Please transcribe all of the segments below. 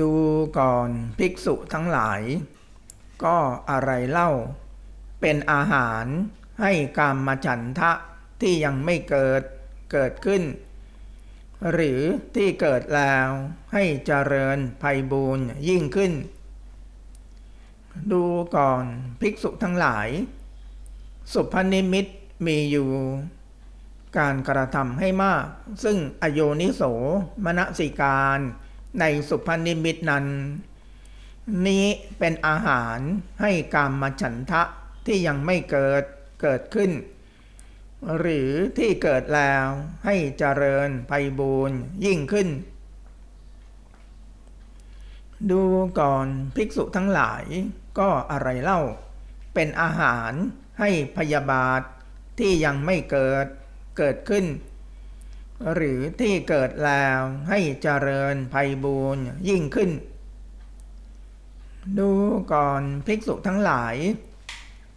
ดูก่อนภิกษุทั้งหลาย ก็อะไรเล่า เป็นอาหารให้กามมาฉันทะที่ยังไม่เกิดเกิดขึ้น หรือที่เกิดแล้วให้เจริญภัยบูรณ์ยิ่งขึ้น ดูก่อนภิกษุทั้งหลาย สุพนิมิตมีอยู่ การกระทำให้มาก ซึ่งอโยนิโสมนสิการ ในสุพนิมิตนั้น นี้เป็นอาหารให้กามมาฉันทะที่ยังไม่เกิดเกิดขึ้น หรือที่เกิดแล้วให้เจริญไพบูรยิ่งขึ้น ดูก่อนภิกษุทั้งหลายก็อะไรเล่า เป็นอาหารให้พยาบาทที่ยังไม่เกิดเกิดขึ้น หรือที่เกิดแล้วให้เจริญไพบูรณ์ยิ่งขึ้น ดูก่อนภิกษุทั้งหลาย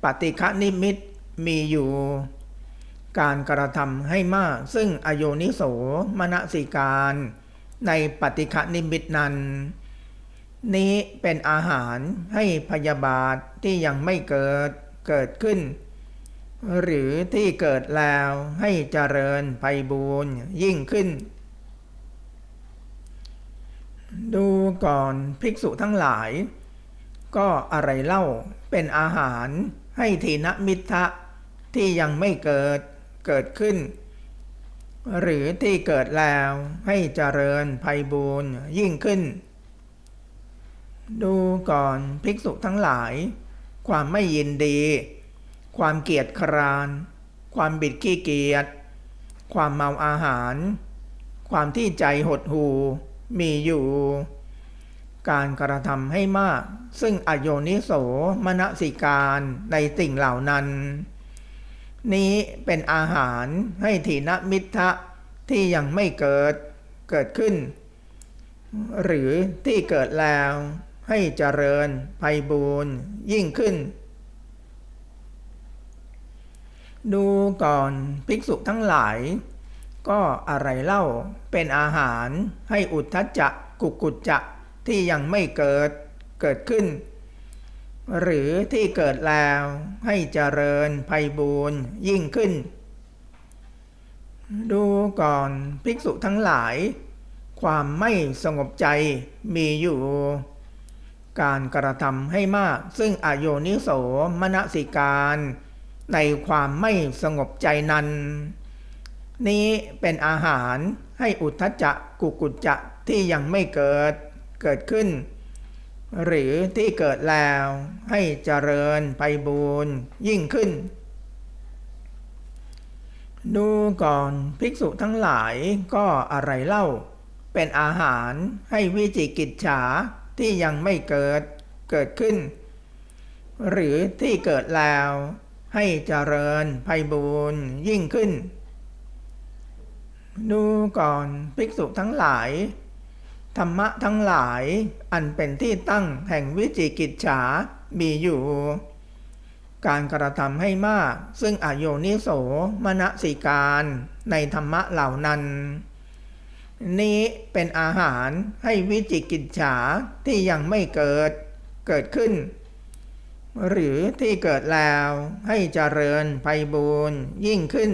ปฏิฆะนิมิตมีอยู่ การกระทำให้มากซึ่งอโยนิโสมนสิการ ในปฏิฆะนิมิตนั้น นี้เป็นอาหารให้พยาบาทที่ยังไม่เกิดเกิดขึ้น หรือที่เกิดแล้วให้เจริญไพบูรณ์ยิ่งขึ้น ดูก่อนภิกษุทั้งหลาย ก็อะไรเล่าเป็นอาหารให้ทีนมิทะที่ยังไม่เกิดเกิดขึ้น หรือที่เกิดแล้วให้เจริญไพบูรณ์ยิ่งขึ้น ดูก่อนภิกษุทั้งหลาย ความไม่ยินดี ความเกียจคร้าน ความบิดขี้เกียจ ความเมาอาหาร ความที่ใจหดหูมีอยู่ การกระทำให้มาก ซึ่งอโยนิโสมนสิการในสิ่งเหล่านั้น นี้เป็นอาหารให้ถีนมิทะที่ยังไม่เกิดเกิดขึ้น หรือที่เกิดแล้วให้เจริญไพบูรยิ่งขึ้น ดูก่อนภิกษุทั้งหลาย ก็อะไรเล่าเป็นอาหารให้อุทธจักกุกุจจะที่ยังไม่เกิดเกิดขึ้น หรือที่เกิดแล้วให้เจริญไพบูรยิ่งขึ้น ดูก่อนภิกษุทั้งหลาย ความไม่สงบใจมีอยู่ การกระทำให้มากซึ่งอโยนิโสมนสิการ ในความไม่สงบใจนั้น นี้เป็นอาหารให้อุทธจักกุกุจจะที่ยังไม่เกิดเกิดขึ้น หรือที่เกิดแล้วให้เจริญไปบูรยิ่งขึ้น ดูก่อนภิกษุทั้งหลายก็อะไรเล่า เป็นอาหารให้วิจิกิจฉาที่ยังไม่เกิดเกิดขึ้น หรือที่เกิดแล้ว ให้เจริญไพบูรณ์ยิ่งขึ้น ดูก่อนภิกษุทั้งหลาย ธรรมะทั้งหลายอันเป็นที่ตั้งแห่งวิจิกิจฉามีอยู่ การกระทำให้มาก ซึ่งอโยนิโสมนสิการในธรรมะเหล่านั้น นี้เป็นอาหารให้วิจิกิจฉาที่ยังไม่เกิดเกิดขึ้น หรือที่เกิดแล้วให้เจริญไพบูรยิ่งขึ้น